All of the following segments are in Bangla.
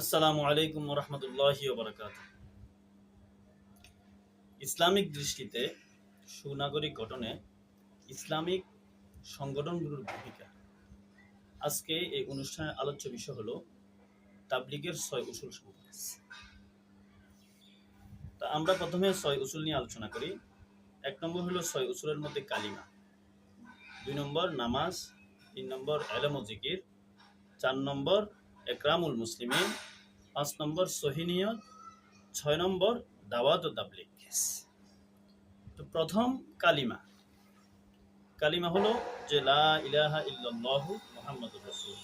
আসসালামু আলাইকুম রহমতুল্লাহি বারাকাত ইসলামিক দৃষ্টিতে সুনাগরিক গঠনে ইসলামিক সংগঠনগুলোর ভূমিকা। আজকে এই অনুষ্ঠানের আলোচ্য বিষয় হলো তাবলিগের ছয় উসুল সম্পর্কে তা আমরা প্রথমে ছয় উসুল নিয়ে আলোচনা করি। এক নম্বর হলো ছয় উসুলের মধ্যে কালিমা। দুই নম্বর নামাজ, তিন নম্বর এলম ও চার নম্বর একরামুল মুসলিমিন পাঁচ নম্বর সহিনিয়ত ছয় নম্বর দাওয়াত ও তাবলিগ। তো প্রথম কালিমা। কালিমা হলো যে লা ইলাহা ইল্লাল্লাহু মুহাম্মাদুর রাসূল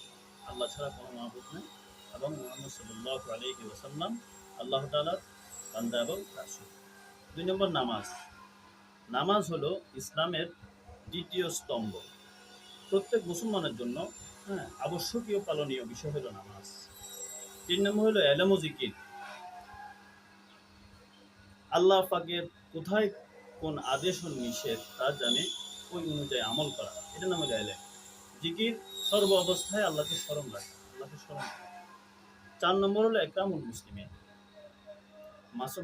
আল্লাহ ছাড়া কোনো মাহবুব নেই। এবং মুহাম্মদ সাল্লাল্লাহু আলাইহি ওয়াসাল্লাম আল্লাহ তাআলার বান্দা এবং রাসূল। দুই নম্বর নামাজ। নামাজ হলো ইসলামের দ্বিতীয় স্তম্ভ। প্রত্যেক মুসলমানের জন্য হ্যাঁ আবশ্যকীয় পালনীয় বিষয় হলো নামাজ। তিন নম্বর হলো এলম আল্লাহ পাকের কোথায় কোন আদেশ ও নিষেধ তা জানে, ওই অনুযায়ী আমল করা। এটা নাম হলো এলেম। জিকির সর্ব অবস্থায় আল্লাহকে স্মরণ রাখা, আল্লাহকে স্মরণ চার নম্বর হলো একরামুল মুসলিমের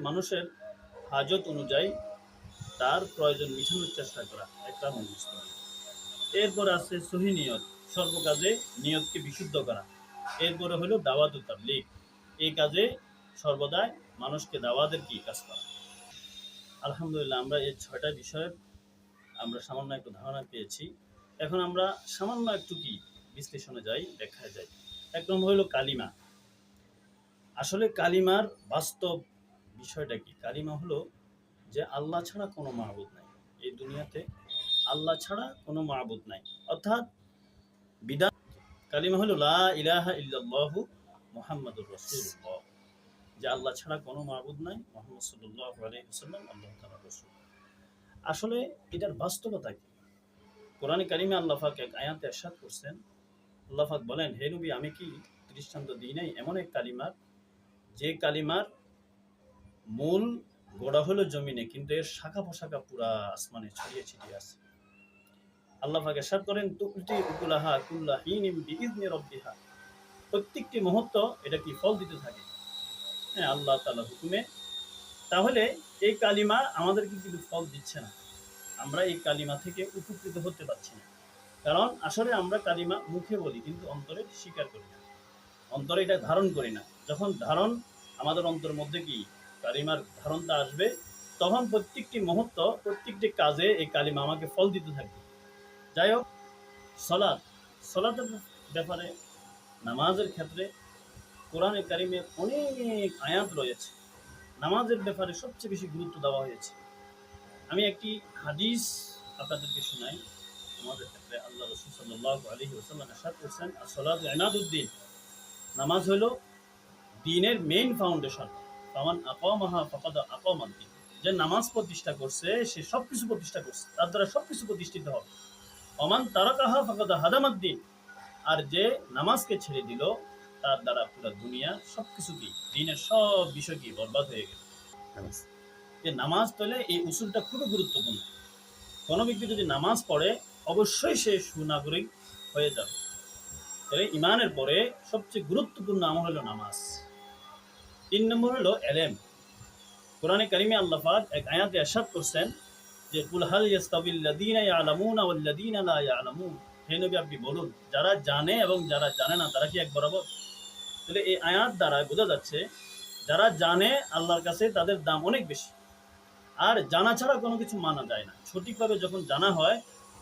মানুষের হাজত অনুযায়ী তার প্রয়োজন মিটানোর চেষ্টা করা একরামুল মুসলিম এরপর আছে সহি নিয়ত। সর্বকাজে নিয়তকে বিশুদ্ধ করা। এরপরে হলো দাওয়াত তাবলিগ। এই কাজে সর্বদাই মানুষকে দাওয়াতের কি কাজ করা? আলহামদুলিল্লাহ, আমরা এই ছয়টা বিষয়ের আমরা সামান্য একটু ধারণা পেয়েছি। এখন আমরা সামান্য একটু কি বিশ্লেষণে যাই, ব্যাখ্যায় যাই। এক নম্বর হলো কালিমা। আসলে কালিমার বাস্তব বিষয়টা কি? কালিমা হলো যে আল্লাহ ছাড়া কোনো মাহবুদ নাই। এই দুনিয়াতে আল্লাহ ছাড়া কোনো মাহবুদ নাই। অর্থাৎ বিধান কালিমা হলো, লা ইলাহা ইল্লাল্লাহু মুহাম্মাদুর রাসূলুল্লাহ। যে আল্লাহ ছাড়া কোনো মাহবুদ নাই সাল্লাল্লাহু আলাইহি ওয়াসাল্লাম, আল্লাহ রাসূল। আসলে এটার বাস্তবতা কি? কারিমে আল্লাহ পাক এক আয়াতে ইরশাদ করছেন। আল্লাহ পাক বলেন, হে নবী, আমি কি দৃষ্টান্ত দিই নাই? এমন এক কালিমার, যে কালিমার মূল গোড়া হলো জমিনে, কিন্তু এর শাখা পোশাখা পুরা আসমানে ছড়িয়ে ছিটিয়ে আছে। আল্লাহ পাক করেন প্রত্যেকটি মুহূর্ত এটা কি ফল দিতে থাকে? হ্যাঁ আল্লাহ তাআলা হুকুমে। তাহলে এই কালিমা আমাদেরকে কিন্তু ফল দিচ্ছে না। আমরা এই কালিমা থেকে উপকৃত হতে পারছি না। কারণ আসলে আমরা কালিমা মুখে বলি, কিন্তু অন্তরে স্বীকার করি না। অন্তরে এটা ধারণ করি না। যখন ধারণ, আমাদের অন্তর মধ্যে কি কালিমার ধারণটা আসবে, তখন প্রত্যেকটি মুহূর্ত, প্রত্যেকটি কাজে এই কালিমা আমাকে ফল দিতে থাকবে যাই হোক সলাদ সলাতের ব্যাপারে, নামাজের ক্ষেত্রে কোরআনে কারিমে অনেক আয়াত রয়েছে। নামাজের ব্যাপারে সবচেয়ে বেশি গুরুত্ব দেওয়া হয়েছে। আমি একটি হাদিস আপনাদেরকে শোনাই। আমাদের ক্ষেত্রে আল্লাহ রসুল সাল্লাহ আলহি ওসাল্লাম এরশাদ করছেন আর সলাদ এনাদুদ্দিন নামাজ হলো দিনের মেইন ফাউন্ডেশন ফামান আকামাহা ফাকাদা আকামাদ্দিন যে নামাজ প্রতিষ্ঠা করছে, সে সব কিছু প্রতিষ্ঠা করছে। তার দ্বারা সব কিছু প্রতিষ্ঠিত হবে। অমান তারাকাহা ফাকাদা হাদামাদ্দিন। আর যে নামাজকে ছেড়ে দিল, তার দ্বারা পুরো দুনিয়া সব কিছু কি, দিনের সব বিষয় কি বরবাদ হয়ে গেল। যে নামাজ পেলে এই উসুলটা খুবই গুরুত্বপূর্ণ। কোনো ব্যক্তি যদি নামাজ পড়ে, অবশ্যই সে সুনাগরিক হয়ে যাবে। তবে ইমানের পরে সবচেয়ে গুরুত্বপূর্ণ আমল হলো নামাজ। তিন নম্বর হলো এলেম। কোরআনে কারিমে আল্লাহ পাক এক আয়াতে এরশাদ করছেন যে কুলহাল ইয়াস্তাবিল্লাযীনা ইয়ালামুনা ওয়াল্লাযীনা লা ইয়ালামুন? হে নবী, আপনি বলুন, যারা জানে এবং যারা জানে না, তারা কি এক বরাবর? তাহলে এই আয়াত দ্বারা বোঝা যাচ্ছে, যারা জানে, আল্লাহর কাছে তাদের দাম অনেক বেশি। আর জানা ছাড়া কোনো কিছু মানা যায় না। সঠিকভাবে যখন জানা হয়,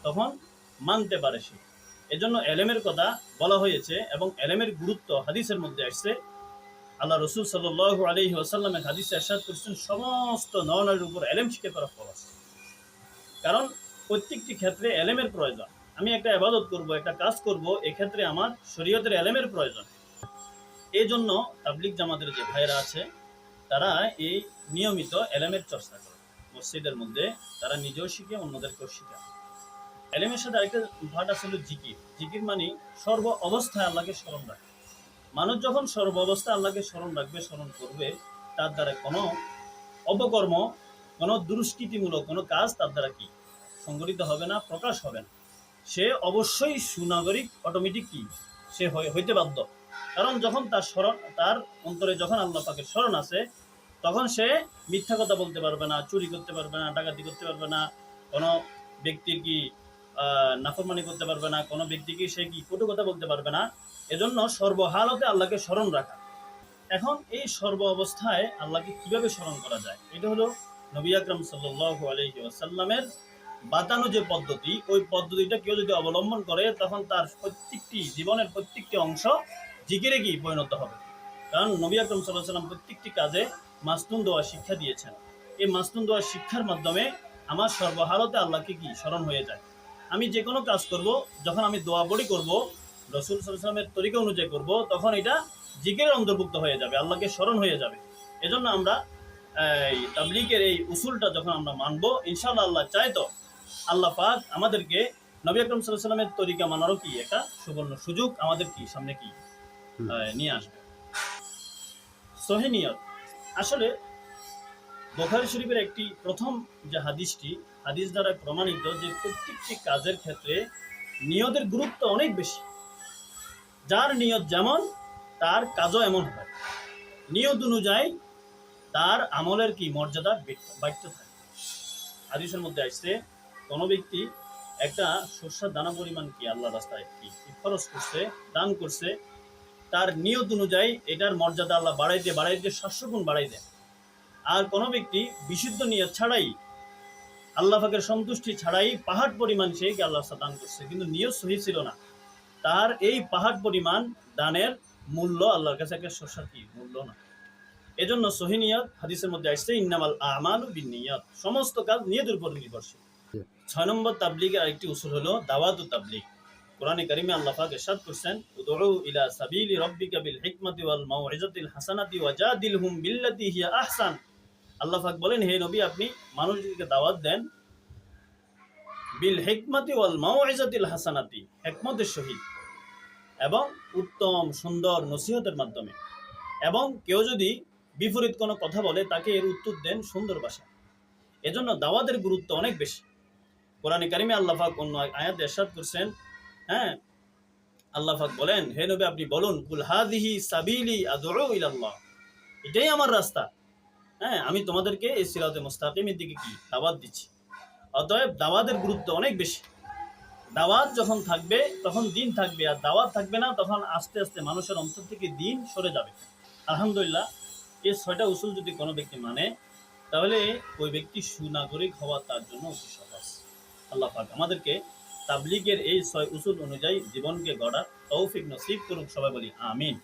তখন মানতে পারে সে। এজন্য এলেমের কথা বলা হয়েছে এবং এলেমের গুরুত্ব হাদিসের মধ্যে আসছে। আল্লাহ রসুল সাল্লাহ আলহি আসাল্লামের হাদিসে এরশাদ করেছেন, সমস্ত নরনারীর উপর এলেম শিখে করা ফরজ। কারণ প্রত্যেকটি ক্ষেত্রে এলেমের প্রয়োজন। আমি একটা আবাদত করব, একটা কাজ করব, এক্ষেত্রে আমার শরীয়তের এলেমের প্রয়োজন। এই জন্য তাবলিক জামাতের যে ভাইরা আছে, তারা এই নিয়মিত এলেমের চর্চা করে। মসজিদের মধ্যে তারা নিজেও শিখে, অন্যদেরকেও শিখায়। এলেমের সাথে আরেকটা ভাট আছে হলো জিকির। জিকির মানে সর্ব অবস্থায় আল্লাহকে স্মরণ রাখে। মানুষ যখন সর্ব অবস্থায় আল্লাহকে স্মরণ রাখবে, স্মরণ করবে, তার দ্বারা কোনো অপকর্ম, কোনো দুষ্কৃতিমূলক কোনো কাজ তার দ্বারা কি? সংগঠিত হবে না, প্রকাশ হবে না। সে অবশ্যই সুনাগরিক অটোমেটিক কি? সে হইতে বাধ্য। কারণ যখন তার স্মরণ, তার অন্তরে যখন আল্লাহ পাকের স্মরণ আছে, তখন সে মিথ্যা কথা বলতে পারবে না, চুরি করতে পারবে না, ডাকাতি করতে পারবে না। কোনো ব্যক্তির কি নাফরমানি করতে পারবে না, কোনো ব্যক্তিকে সে কি কটু কথা বলতে পারবে না? এজন্য সর্বহালতে আল্লাহকে স্মরণ রাখা। এখন এই সর্ব অবস্থায় আল্লাহকে কীভাবে স্মরণ করা যায়? এটা হলো নবী আকরম সাল্লাহ আলহি আসাল্লামের বাতানো যে পদ্ধতি, ওই পদ্ধতিটা কেউ যদি অবলম্বন করে, তখন তার প্রত্যেকটি জীবনের প্রত্যেকটি অংশ জিকিরে কি পরিণত হবে। কারণ নবী আকরম সাল্লাহ সাল্লাম প্রত্যেকটি কাজে মাস্তুন দোয়া শিক্ষা দিয়েছেন। এই মাস্তুন দোয়া শিক্ষার মাধ্যমে আমার সর্বহালতে আল্লাহকে কি? স্মরণ হয়ে যায়। আমি যে কোনো কাজ করব, যখন আমি দোয়া বড়ি করব, রসুল সাল্লামের তরিকা অনুযায়ী করব, তখন এটা জিকিরের অন্তর্ভুক্ত হয়ে যাবে, আল্লাহকে স্মরণ হয়ে যাবে। এজন্য আমরা, এই তাবলিকের এই উসুলটা যখন আমরা মানব, ইনশাআল্লাহ আল্লাহ চাই তো আল্লাহ পাক আমাদেরকে নবী আকরম সাল্লামের তরিকা মানারও কি? একটা সুবর্ণ সুযোগ আমাদের কি? সামনে কি? নিয়ে আসবে। সহেনিয়ত আসলে বোখারি শরীফের একটি প্রথম যে হাদিসটি হাদিস দ্বারা প্রমাণিত যে প্রত্যেকটি কাজের ক্ষেত্রে নিয়তের গুরুত্ব অনেক বেশি। যার নিয়ত যেমন তার কাজও এমন হয় নিয়ত অনুযায়ী তার আমলের কি মর্যাদা বাড়তে থাকে হাদিসের মধ্যে আসছে কোনো ব্যক্তি একটা সর্ষার দানা পরিমাণ কি আল্লাহ রাস্তায় কি খরচ করছে, দান করছে, তার নিয়ত অনুযায়ী এটার মর্যাদা আল্লাহ বাড়াইতে বাড়াইতে গুণ বাড়াই দেয়। আর কোনো ব্যক্তি বিশুদ্ধ নিয়ত ছাড়াই, আল্লাহ পাকের সন্তুষ্টি ছাড়াই পাহাড় পরিমাণ সে কি আল্লাহ দান করছে, কিন্তু নিয়ত সহি ছিল না। তার এই পাহাড় পরিমাণ দানের মূল্য আল্লাহর কাছে একটা শস্যার কি মূল্য না। এজন্য সহিনিয়ত হাদিসের মধ্যে আসছে, ইন্নামাল আমাল বিন নিয়ত। সমস্ত কাজ নিয়তের উপর নির্ভরশীল। ছয় নম্বর তাবলিগের আরেকটি উসুল হলো দাওয়াতু তাবলিগ। কোরআনে কারিমে আল্লাহ পাক ইরশাদ করছেন, উদউ ইলা সাবিলি রাব্বিকা বিল হিকমাতি ওয়াল মাউইজাতিল হাসানাতি ওয়াজাদিলহুম বিল্লাতি হিয়া আহসান। আল্লাহ পাক বলেন, হে নবী, আপনি মানুষদেরকে দাওয়াত দেন বিল হিকমাতি ওয়াল মাউইজাতিল হাসানাতি, হিকমতের সহিত এবং উত্তম, সুন্দর নসিহতের মাধ্যমে। এবং কেউ যদি বিপরীত কোনো কথা বলে, তাকে এর উত্তর দেন সুন্দর ভাষায়। এজন্য দাওয়াতের গুরুত্ব অনেক বেশি। কোরআনে কারিমে আল্লাহ পাক অন্য আয়াত এরশাদ করছেন হ্যাঁ? আল্লাহ পাক বলেন, হে নবী, আপনি বলুন, কুল হাদিহি সাবিলি আদউ ইলাল্লাহ এটাই আমার রাস্তা। হ্যাঁ আমি তোমাদেরকে এই সিরাতে মুস্তাকিমের দিকে কি? দাওয়াত দিচ্ছি। অতএব দাওয়াতের গুরুত্ব অনেক বেশি। দাওয়াত যখন থাকবে, তখন দিন থাকবে, আর দাওয়াত থাকবে না, তখন আস্তে আস্তে মানুষের অন্তর থেকে দিন সরে যাবে। আলহামদুলিল্লাহ, এই ছয়টা উসুল যদি কোনো ব্যক্তি মানে তাহলে ওই ব্যক্তি সুনাগরিক হওয়া তার জন্য অতি সহজ। আল্লাহ পাক আমাদেরকে তাবলিগের এই ছয় উসুল অনুযায়ী জীবনকে গড়ার তৌফিক নসিব করুক সবাই বলি, আমিন।